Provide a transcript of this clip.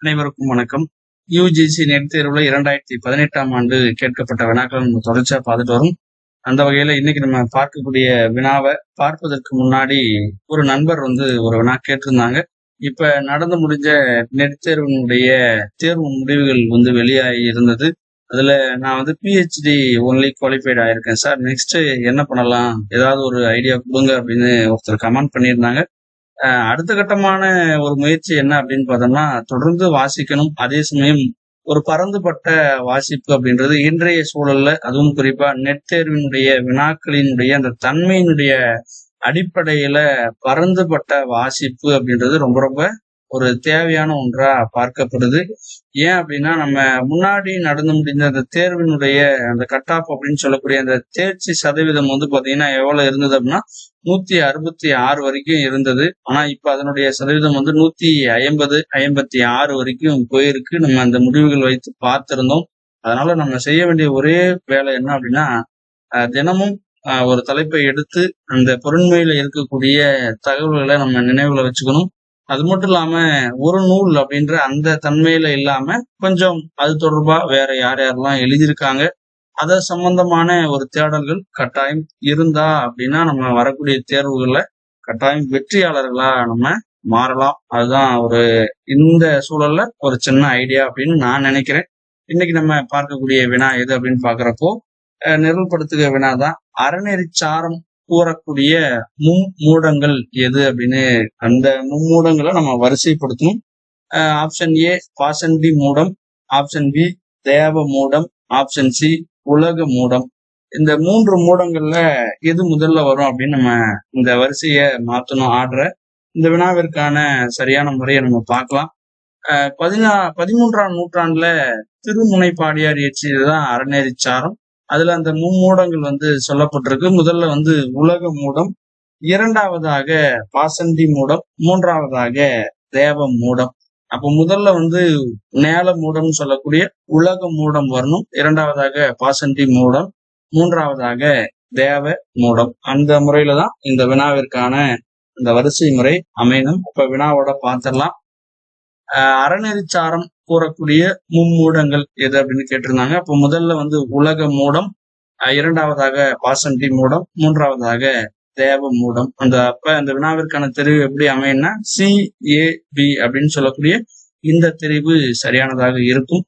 அனைவருக்கும் வணக்கம். UGC net தேர்வுல இரண்டாயிரத்தி பதினெட்டாம் ஆண்டு கேட்கப்பட்ட வினாக்கள் நம்ம தொடர்ச்சியா பார்த்துட்டு வரும். அந்த வகையில இன்னைக்கு நம்ம பார்க்கக்கூடிய வினாவை பார்ப்பதற்கு முன்னாடி ஒரு நண்பர் வந்து ஒரு வினா கேட்டிருந்தாங்க. இப்ப நடந்து முடிஞ்ச நெட் தேர்வினுடைய தேர்வு முடிவுகள் வந்து வெளியாகி இருந்தது. அதுல நான் வந்து பிஹெச்டி ஒன்லி குவாலிஃபைட் ஆயிருக்கேன் சார். நெக்ஸ்ட் என்ன பண்ணலாம்? ஏதாவது ஒரு ஐடியா கொடுங்க அப்படின்னு ஒருத்தர் கமெண்ட் பண்ணியிருந்தாங்க. அடுத்த கட்டமான ஒரு முயற்சி என்ன அப்படின்னு பார்த்தோம்னா தொடர்ந்து வாசிக்கணும். அதே சமயம் ஒரு பரந்துபட்ட வாசிப்பு அப்படின்றது இன்றைய சூழல்ல அதுவும் குறிப்பா நெட் தேர்வினுடைய வினாக்களினுடைய அந்த தன்மையினுடைய அடிப்படையில பரந்துபட்ட வாசிப்பு அப்படின்றது ரொம்ப ரொம்ப ஒரு தேவையான ஒன்றா பார்க்கப்படுது. ஏன் அப்படின்னா நம்ம முன்னாடி நடந்து முடிந்த அந்த தேர்வினுடைய அந்த கட் ஆஃப் அப்படின்னு சொல்லக்கூடிய அந்த தேர்ச்சி சதவீதம் வந்து பாத்தீங்கன்னா எவ்வளவு இருந்தது அப்படின்னா நூத்தி அறுபத்தி ஆறு வரைக்கும் இருந்தது. ஆனா இப்ப அதனுடைய சதவீதம் வந்து நூத்தி ஐம்பது ஐம்பத்தி ஆறு வரைக்கும் போயிருக்கு. நம்ம அந்த முடிவுகள் வைத்து பார்த்திருந்தோம். அதனால நம்ம செய்ய வேண்டிய ஒரே வேலை என்ன அப்படின்னா தினமும் ஒரு தலைப்பை எடுத்து அந்த பொருண்மையில இருக்கக்கூடிய தகவல்களை நம்ம நினைவுல வச்சுக்கணும். அது மட்டும் இல்லாம ஒரு நூல் அப்படின்ற அந்த தன்மையில இல்லாம கொஞ்சம் அது தொடர்பா வேற யார் யாரெல்லாம் எழுதியிருக்காங்க அத சம்பந்தமான ஒரு தேடல்கள் கட்டாயம் இருந்தா அப்படின்னா நம்ம வரக்கூடிய தேர்வுகள்ல கட்டாயம் வெற்றியாளர்களா நம்ம மாறலாம். அதுதான் ஒரு இந்த சூழல்ல ஒரு சின்ன ஐடியா அப்படின்னு நான் நினைக்கிறேன். இன்னைக்கு நம்ம பார்க்கக்கூடிய வினா எது அப்படின்னு பாக்குறப்போ அஹ் நிரல்படுத்துக வினா தான் அறநெறிச்சாரம் கூறக்கூடிய மும்மூடங்கள் எது அப்படின்னு அந்த மும்மூடங்களை நம்ம வரிசைப்படுத்தணும். ஆப்ஷன் ஏ பாசண்டி மூடம் ஆப்ஷன் பி தேவ மூடம் ஆப்ஷன் சி உலக மூடம். இந்த மூன்று மூடங்கள்ல எது முதல்ல வரும் அப்படின்னு நம்ம இந்த வரிசைய மாத்தணும் ஆடுற இந்த வினாவிற்கான சரியான முறையை நம்ம பார்க்கலாம். பதினா பதிமூன்றாம் நூற்றாண்டுல திருமுனை பாடியார் இயற்றியதுதான் அறநெறிச்சாரம். அதுல அந்த மும்மூடங்கள் வந்து சொல்லப்பட்டிருக்கு. முதல்ல வந்து உலக மூடம் இரண்டாவதாக பாசந்தி மூடம் மூன்றாவதாக தேவ மூடம். அப்ப முதல்ல வந்து நேல மூடம் சொல்லக்கூடிய உலக மூடம் வரணும். இரண்டாவதாக பாசந்தி மூடம் மூன்றாவதாக தேவ மூடம். அந்த முறையில தான் இந்த வினாவிற்கான இந்த வரிசை முறை அமையணும். இப்ப வினாவோட பார்த்துடலாம். அஹ் அறநெறிச்சாரம் கூறக்கூடிய மும்மூடங்கள் எது அப்படின்னு கேட்டிருந்தாங்க. அப்போ முதல்ல வந்து உலக மூடம் இரண்டாவதாக பாசண்டி மூடம் மூன்றாவதாக தேவ மூடம். அந்த அப்ப அந்த வினாவிற்கான தெரிவு எப்படி அமையும்னா சி ஏ பி அப்படின்னு சொல்லக்கூடிய இந்த தெரிவு சரியானதாக இருக்கும்.